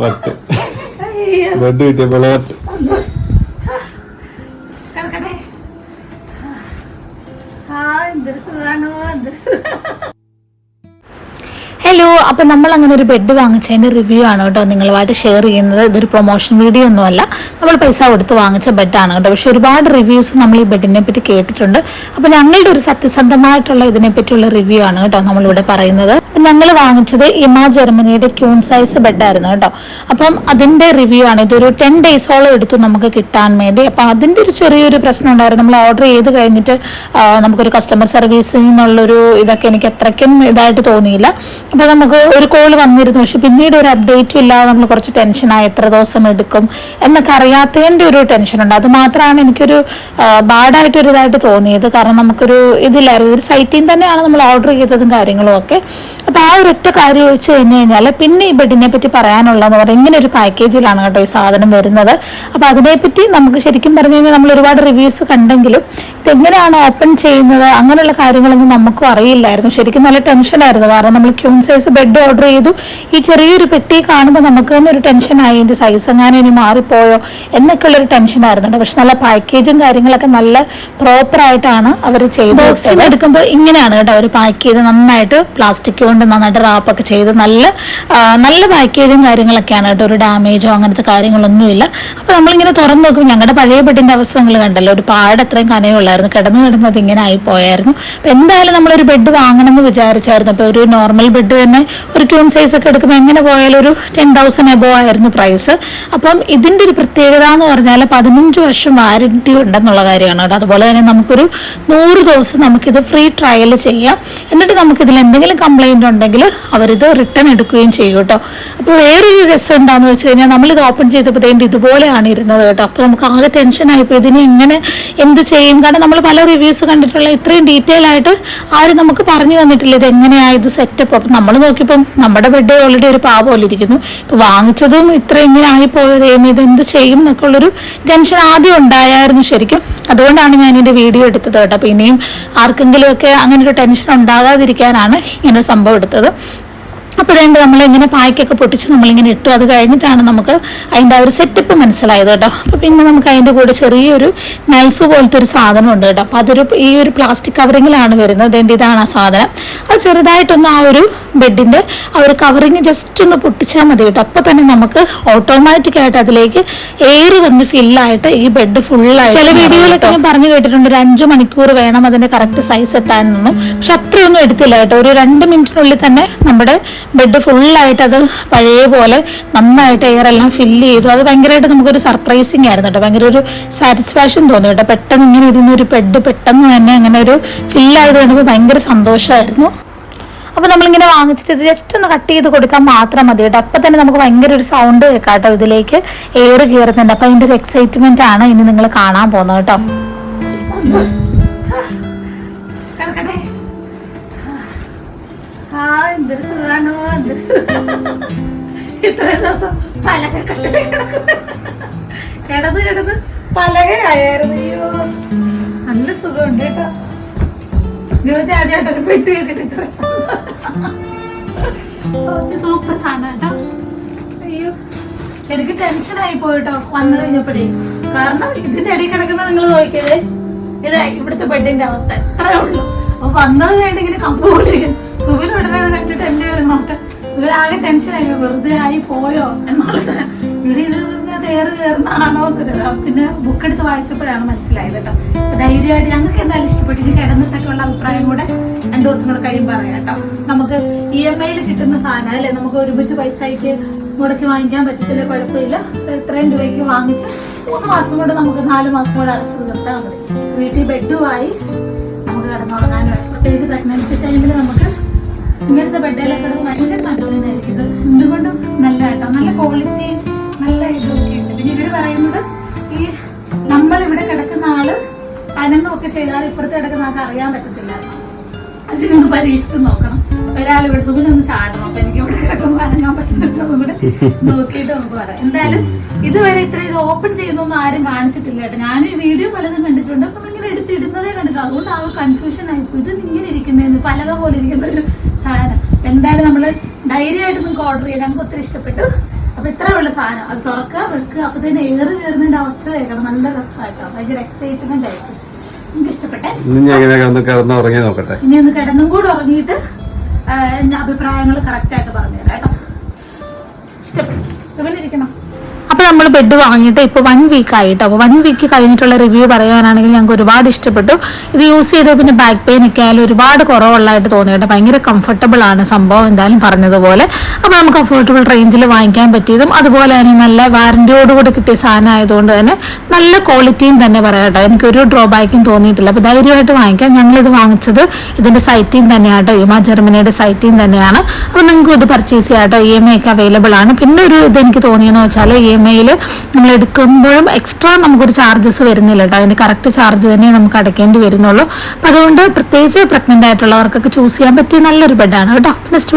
വട്ട് bed കിട്ടിയപ്പോൾ വട്ട് എന്തൊരു സുഖാണോ? എന്തൊരു സുഖം. ഹലോ അപ്പൊ നമ്മൾ അങ്ങനെ ഒരു ബെഡ് വാങ്ങിച്ചതിന്റെ റിവ്യൂ ആണ് കേട്ടോ നിങ്ങളുമായിട്ട് ഷെയർ ചെയ്യുന്നത്. ഇതൊരു പ്രൊമോഷൻ വീഡിയോ ഒന്നുമല്ല. നമ്മൾ പൈസ കൊടുത്ത് വാങ്ങിച്ച ബെഡാണ് കേട്ടോ. പക്ഷെ ഒരുപാട് റിവ്യൂസ് നമ്മൾ ഈ ബെഡിനെ പറ്റി കേട്ടിട്ടുണ്ട്. അപ്പൊ ഞങ്ങളുടെ ഒരു സത്യസന്ധമായിട്ടുള്ള ഇതിനെ പറ്റിയുള്ള റിവ്യൂ ആണ് കേട്ടോ നമ്മളിവിടെ പറയുന്നത്. ഞങ്ങൾ വാങ്ങിച്ചത് ഇമ ജർമ്മനിയുടെ ക്യൂൺ സൈസ് ബെഡായിരുന്നു കേട്ടോ. അപ്പം അതിന്റെ റിവ്യൂ ആണ്. ഇതൊരു ടെൻ ഡേയ്സോളം എടുത്തു നമുക്ക് കിട്ടാൻ വേണ്ടി. അപ്പൊ അതിന്റെ ഒരു ചെറിയൊരു പ്രശ്നം ഉണ്ടായിരുന്നു. നമ്മൾ ഓർഡർ ചെയ്ത് കഴിഞ്ഞിട്ട് നമുക്കൊരു കസ്റ്റമർ സർവീസിൽ നിന്നുള്ളൊരു ഇതൊക്കെ എനിക്ക് അത്രയ്ക്കും ഇതായിട്ട് തോന്നിയില്ല. അപ്പൊ നമുക്ക് ഒരു കോൾ വന്നിരുന്നു. പക്ഷെ പിന്നീട് ഒരു അപ്ഡേറ്റും ഇല്ലാതെ നമ്മൾ കുറച്ച് ടെൻഷനായി എത്ര ദിവസം എടുക്കും എന്നൊക്കെ അറിയാത്തതിന്റെ ഒരു ടെൻഷൻ ഉണ്ട്. അത് മാത്രമാണ് എനിക്കൊരു ബാഡായിട്ട് ഒരു ഇതായിട്ട് തോന്നിയത്. കാരണം നമുക്കൊരു ഇതില്ലായിരുന്നു. ഒരു സൈറ്റിൽ നിന്ന് തന്നെയാണ് നമ്മൾ ഓർഡർ ചെയ്തതും കാര്യങ്ങളും ഒക്കെ. അപ്പൊ ആ ഒരു ഒറ്റ കാര്യം ഒഴിച്ചു കഴിഞ്ഞ് കഴിഞ്ഞാൽ പിന്നെ ഈ ബെഡിനെ പറ്റി പറയാനുള്ളതെന്ന് പറഞ്ഞാൽ ഇങ്ങനെ ഒരു പാക്കേജിലാണ് കേട്ടോ ഈ സാധനം വരുന്നത്. അപ്പൊ അതിനെപ്പറ്റി നമുക്ക് ശരിക്കും പറഞ്ഞു കഴിഞ്ഞാൽ നമ്മൾ ഒരുപാട് റിവ്യൂസ് കണ്ടെങ്കിലും ഇതെങ്ങനെയാണ് ഓപ്പൺ ചെയ്യുന്നത്? അങ്ങനെയുള്ള കാര്യങ്ങളൊന്നും നമുക്കും അറിയില്ലായിരുന്നു. ശരിക്കും നല്ല ടെൻഷനായിരുന്നു കാരണം നമ്മൾ ക്യൂൺ സൈസ് ബെഡ് ഓർഡർ ചെയ്തു. ഈ ചെറിയൊരു പെട്ടി കാണുമ്പോൾ നമുക്ക് തന്നെ ഒരു ടെൻഷനായി ഇതിന്റെ സൈസ് എങ്ങാനും ഇനി മാറിപ്പോയോ? എന്നൊക്കെ ഉള്ളൊരു ടെൻഷൻ ആയിരുന്നു പക്ഷെ നല്ല പാക്കേജും കാര്യങ്ങളൊക്കെ നല്ല പ്രോപ്പർ ആയിട്ടാണ് അവർ ചെയ്ത് ബോക്സിൽ എടുക്കുമ്പോൾ ഇങ്ങനെയാണ് കേട്ടോ അവർ പാക്ക് ചെയ്ത് നന്നായിട്ട് പ്ലാസ്റ്റിക് കൊണ്ട് നന്നായിട്ട് റാപ്പൊക്കെ ചെയ്ത് നല്ല നല്ല പാക്കേജും കാര്യങ്ങളൊക്കെയാണ് കേട്ടോ. ഒരു ഡാമേജോ അങ്ങനത്തെ കാര്യങ്ങളൊന്നുമില്ല. അപ്പോൾ നമ്മളിങ്ങനെ തുറന്നു നോക്കുമ്പോൾ ഞങ്ങളുടെ പഴയ ബെഡിന്റെ അവസ്ഥ നിങ്ങൾ കണ്ടല്ലോ. ഒരു പാട് അത്രയും കനയുള്ളായിരുന്നു കിടന്നു കിടന്നത് ഇങ്ങനെ ആയി പോയായിരുന്നു അപ്പോൾ എന്തായാലും നമ്മളൊരു ബെഡ് വാങ്ങണം എന്ന് വിചാരിച്ചായിരുന്നു. അപ്പോൾ ഒരു നോർമൽ ബെഡ് തന്നെ ഒരു ക്യൂൺ സൈസ് ഒക്കെ എടുക്കുമ്പോൾ എങ്ങനെ പോയാലും ഒരു ടെൻ തൗസൻഡ് എബോ ആയിരുന്നു പ്രൈസ് അപ്പം ഇതിന്റെ ഒരു പ്രത്യേകത എന്ന് പറഞ്ഞാൽ പതിനഞ്ച് വർഷം വാരണ്ടി ഉണ്ടെന്നുള്ള കാര്യമാണ് കേട്ടോ. അതുപോലെ തന്നെ നമുക്കൊരു നൂറ് ദിവസം നമുക്കിത് ഫ്രീ ട്രയൽ ചെയ്യാം. എന്നിട്ട് നമുക്കിതിൽ എന്തെങ്കിലും കംപ്ലൈന്റ് ഉണ്ടെങ്കിൽ അവരിത് റിട്ടേൺ എടുക്കുകയും ചെയ്യും കേട്ടോ. അപ്പോൾ വേറൊരു രസം എന്താണെന്ന് വെച്ച് കഴിഞ്ഞാൽ നമ്മളിത് ഓപ്പൺ ചെയ്തപ്പോഴത്തേക്കും ഇതുപോലെയാണ് ഇരുന്നത് കേട്ടോ. അപ്പോൾ നമുക്ക് ആകെ ടെൻഷൻ ആയിപ്പോൾ ഇതിന് ഇങ്ങനെ എന്ത് ചെയ്യും? കാരണം നമ്മൾ പല റിവ്യൂസ് കണ്ടിട്ടുള്ള ഇത്രയും ഡീറ്റെയിൽ ആയിട്ട് ആരും നമുക്ക് പറഞ്ഞു തന്നിട്ടില്ല ഇത് എങ്ങനെയാണ് ഇത് സെറ്റപ്പ് അപ്പം നമ്മൾ നോക്കിയപ്പം നമ്മുടെ ബെഡ് ഓൾറെഡി ഒരു പാവ പോലെ ഇരിക്കുന്നു. ഇപ്പൊ വാങ്ങിച്ചതും ഇത്ര ഇങ്ങനെ ആയി പോയത് ഇത് എന്ത് ചെയ്യും എന്നൊക്കെ ഉള്ളൊരു ടെൻഷൻ ആദ്യം ഉണ്ടായായിരുന്നു ശരിക്കും. അതുകൊണ്ടാണ് ഞാൻ ഇതിന്റെ വീഡിയോ എടുത്തത് കേട്ടോ. അപ്പൊ ഇനിയും ആർക്കെങ്കിലും ഒക്കെ അങ്ങനെ ഒരു ടെൻഷൻ ഉണ്ടാകാതിരിക്കാനാണ് ഇങ്ങനെ സംഭവം എടുത്തത്. അപ്പോൾ അതുകൊണ്ട് നമ്മൾ ഇങ്ങനെ പായ്ക്കൊക്കെ പൊട്ടിച്ച് നമ്മളിങ്ങനെ ഇട്ടു. അത് കഴിഞ്ഞിട്ടാണ് നമുക്ക് അതിന്റെ ആ ഒരു സെറ്റപ്പ് മനസ്സിലായത് കേട്ടോ. അപ്പോൾ പിന്നെ നമുക്ക് അതിന്റെ കൂടെ ചെറിയൊരു നൈഫ് പോലത്തെ ഒരു സാധനം ഉണ്ട് കേട്ടോ. അപ്പോൾ അതൊരു ഈ ഒരു പ്ലാസ്റ്റിക് കവറിങ്ങിലാണ് വരുന്നത്. അതിന്റെ ഇതാണ് ആ സാധനം. അത് ചെറുതായിട്ടൊന്ന് ആ ഒരു ബെഡിന്റെ ആ ഒരു കവറിങ് ജസ്റ്റ് ഒന്ന് പൊട്ടിച്ചാൽ മതി കേട്ടോ. അപ്പോൾ തന്നെ നമുക്ക് ഓട്ടോമാറ്റിക് ആയിട്ട് അതിലേക്ക് എയർ വന്ന് ഫില്ലായിട്ട് ഈ ബെഡ് ഫുള്ളായി ചില വീഡിയോയിലൊക്കെ ഞാൻ പറഞ്ഞു കേട്ടിട്ടുണ്ട്. ഒരു അഞ്ച് മണിക്കൂർ വേണം അതിന്റെ കറക്റ്റ് സൈസ് എത്താനൊന്നും പക്ഷെ അത്രയൊന്നും എടുത്തില്ല കേട്ടോ. ഒരു രണ്ട് മിനിറ്റിനുള്ളിൽ തന്നെ നമ്മുടെ ബെഡ് ഫുള്ളായിട്ട് അത് പഴയ പോലെ നന്നായിട്ട് എയർ എല്ലാം ഫില്ല് ചെയ്തു. അത് ഭയങ്കരമായിട്ട് നമുക്കൊരു സർപ്രൈസിങ് ആയിരുന്നു കേട്ടോ. ഭയങ്കര ഒരു സാറ്റിസ്ഫാക്ഷൻ തോന്നി കേട്ടോ. പെട്ടെന്ന് ഇങ്ങനെ ഇരുന്ന ഒരു ബെഡ് പെട്ടെന്ന് തന്നെ അങ്ങനെ ഒരു ഫില്ലായത് കണ്ടപ്പോൾ ഭയങ്കര സന്തോഷമായിരുന്നു. അപ്പോൾ നമ്മളിങ്ങനെ വാങ്ങിച്ചിട്ട് ജസ്റ്റ് ഒന്ന് കട്ട് ചെയ്ത് കൊടുക്കാൻ മാത്രം മതി കേട്ടോ. അപ്പം തന്നെ നമുക്ക് ഭയങ്കര ഒരു സൗണ്ട് കേൾക്കാം കേട്ടോ. ഇതിലേക്ക് എയർ കയറുന്നുണ്ട് അപ്പം അതിന്റെ ഒരു എക്സൈറ്റ്മെന്റ് ആണ് ഇനി നിങ്ങൾ കാണാൻ പോകുന്നത് കേട്ടോ. ഇത്രയും ദിവസം പലക കെട്ടി കിടക്കും കിടന്ന് കിടന്ന് പലകയായിരുന്നു നല്ല സുഖമുണ്ട് കേട്ടോ. ജ്യോതി ആദ്യമായിട്ടൊരു പെട്ട് കേട്ടിട്ട് ഇത്ര സൂപ്പർ സാധനം കേട്ടോ. അയ്യോ. ശരിക്കും ടെൻഷനായി പോയിട്ടോ വന്നു കഴിഞ്ഞപ്പോഴേ. കാരണം ഇതിന്റെ ഇടയിൽ കിടക്കുന്ന നിങ്ങൾ നോക്കിയത്. ഇതാ ഇവിടുത്തെ ബെഡിന്റെ അവസ്ഥ. എത്രേ ഉള്ളൂ. അപ്പൊ വന്നത് കഴിഞ്ഞിട്ട് ഇങ്ങനെ കമ്പ് കൊണ്ടിരിക്കുന്നു സുബിൻ ഉടനെ കണ്ടിട്ട് എന്റെ നോട്ട് ടെൻഷൻ ടെൻഷനായി വെറുതെ ആയി പോയോ എന്നുള്ളത് ഇവിടെ ഇത് തേറ് കയറുന്നതാണോ പിന്നെ ബുക്ക് എടുത്ത് വായിച്ചപ്പോഴാണ് മനസ്സിലായത് കേട്ടോ. അപ്പൊ ധൈര്യമായിട്ട് ഞങ്ങൾക്ക് എന്തായാലും ഇഷ്ടപ്പെട്ടു. ഇനി കിടന്നിട്ടൊക്കെ ഉള്ള അഭിപ്രായം കൂടെ രണ്ടു ദിവസം കൂടെ കഴിയും പറയാം കേട്ടോ. നമുക്ക് ഇ എം ഐയിൽ കിട്ടുന്ന സാധനം അല്ലെ? നമുക്ക് ഒരുമിച്ച് പൈസയ്ക്ക് മുടക്കി വാങ്ങിക്കാൻ പറ്റത്തില്ല കുഴപ്പമില്ല. ഇത്രയും രൂപയ്ക്ക് വാങ്ങിച്ച് മൂന്ന് മാസം കൊണ്ട് നമുക്ക് നാല് മാസം കൂടെ അടച്ചു നിർത്താൻ മതി. വീട്ടിൽ ബെഡുമായി നമുക്ക് കിടന്നുറങ്ങാനും പ്രത്യേകിച്ച് പ്രഗ്നൻസി ടൈമിൽ നമുക്ക് ഇങ്ങനത്തെ ബെഡിലൊക്കെ കിടന്ന് ഭയങ്കര നല്ലതായിരിക്കും. ഇത് എന്തുകൊണ്ടും നല്ല കേട്ടോ നല്ല ക്വാളിറ്റി നല്ല ഇതൊക്കെ ഉണ്ട്. പിന്നെ ഇവർ പറയുന്നത് ഈ നമ്മൾ ഇവിടെ കിടക്കുന്ന ആൾ അനങ്ങുമൊക്കെ ചെയ്താൽ ഇപ്പുറത്ത് കിടക്കുന്ന ആൾക്ക് അറിയാൻ പറ്റത്തില്ല. അതിനൊന്ന് പരീക്ഷിച്ച് നോക്കണം. ഒരാൾ ഇവിടെ സുഖിനൊന്ന് ചാടണം. അപ്പൊ എനിക്ക് ഇവിടെ കിടക്കുമ്പോൾ അനങ്ങാൻ പറ്റുന്നുണ്ടോ ഇവിടെ നോക്കിയിട്ട് നമുക്ക് പറയാം. എന്തായാലും ഇതുവരെ ഇത്ര ഇത് ഓപ്പൺ ചെയ്യുന്നൊന്നും ആരും കാണിച്ചിട്ടില്ല കേട്ടോ. ഈ വീഡിയോ പലതും കണ്ടിട്ടുണ്ട്. അപ്പൊ ഇങ്ങനെ എടുത്തിടുന്നതേ കണ്ടിട്ടുണ്ട് അതുകൊണ്ട് ആ കൺഫ്യൂഷൻ ആയിപ്പോ ഇത് ഇങ്ങനെ ഇരിക്കുന്നതെന്ന് പലക പോലെ ഇരിക്കുന്ന ഒരു സാധനം. എന്തായാലും നമ്മൾ ധൈര്യമായിട്ട് നിങ്ങൾക്ക് ഓർഡർ ചെയ്ത് ഞങ്ങൾക്ക് ഒത്തിരി ഇഷ്ടപ്പെട്ടു. അപ്പൊ ഇത്ര ഉള്ള സാധനം. അത് തുറക്കുക വെക്കുക. അപ്പൊ തന്നെ ഏറ് കയറുന്നതിന്റെ ഒച്ച കേൾക്കണം. നല്ല രസമായിട്ടോ. ഭയങ്കര എക്സൈറ്റ്മെന്റ് ആയിരിക്കും എനിക്ക് ഇഷ്ടപ്പെട്ടെ? ഇനി ഒന്ന് കിടന്നും കൂടെ ഉറങ്ങിയിട്ട് അഭിപ്രായങ്ങൾ കറക്റ്റ് ആയിട്ട് പറഞ്ഞു തരാം കേട്ടോ. ഇഷ്ടപ്പെട്ടു. സുഖനിരിക്കണം അപ്പോൾ നമ്മൾ ബെഡ് വാങ്ങിയിട്ട് ഇപ്പൊ വൺ വീക്ക് ആയിട്ട്. അപ്പോൾ വൺ വീക്ക് കഴിഞ്ഞിട്ടുള്ള റിവ്യൂ പറയാനാണെങ്കിൽ ഞങ്ങൾക്ക് ഒരുപാട് ഇഷ്ടപ്പെട്ടു. ഇത് യൂസ് ചെയ്ത പിന്നെ ബാക്ക് പെയിൻ ഒക്കെ ആയാലും ഒരുപാട് കുറവുള്ളതായിട്ട് തോന്നി കേട്ടോ ഭയങ്കര കംഫർട്ടബിൾ ആണ് സംഭവം എന്തായാലും പറഞ്ഞതുപോലെ. അപ്പോൾ നമുക്ക് അഫോർഡബിൾ റേഞ്ചിൽ വാങ്ങിക്കാൻ പറ്റിയതും അതുപോലെ തന്നെ നല്ല വാറന്റിയോടുകൂടി കിട്ടിയ സാധനം ആയതുകൊണ്ട് തന്നെ നല്ല ക്വാളിറ്റിയും തന്നെ പറയാം കേട്ടോ. എനിക്കൊരു ഡ്രോബാക്കും തോന്നിയിട്ടില്ല. അപ്പോൾ ധൈര്യമായിട്ട് വാങ്ങിക്കാം. ഞങ്ങളിത് വാങ്ങിച്ചത് ഇതിന്റെ സൈറ്റിൽ നിന്ന് തന്നെയാണ് യുമ ജർമ്മനിയുടെ സൈറ്റിൽ തന്നെയാണ്. അപ്പോൾ നിങ്ങൾക്ക് ഇത് പർച്ചേസ് ചെയ്യാട്ടോ ഇ എം ഐ ഒക്കെ അവൈലബിൾ ആണ്. പിന്നെ ഒരു ഇത് എനിക്ക് തോന്നിയെന്ന് വെച്ചാൽ ഇ എം ഐയിൽ നമ്മൾ എടുക്കുമ്പോഴും എക്സ്ട്രാ നമുക്കൊരു ചാർജസ് വരുന്നില്ല കേട്ടോ. അതിന് കറക്റ്റ് ചാർജ് തന്നെ നമുക്ക് അടയ്ക്കേണ്ടി വരുന്നുള്ളൂ. അപ്പോൾ അതുകൊണ്ട് പ്രത്യേകിച്ച് പ്രഗ്നന്റ് ആയിട്ടുള്ളവർക്കൊക്കെ ചൂസ് ചെയ്യാൻ പറ്റിയ നല്ലൊരു ബെഡാണ് കേട്ടോ. നെക്സ്റ്റ്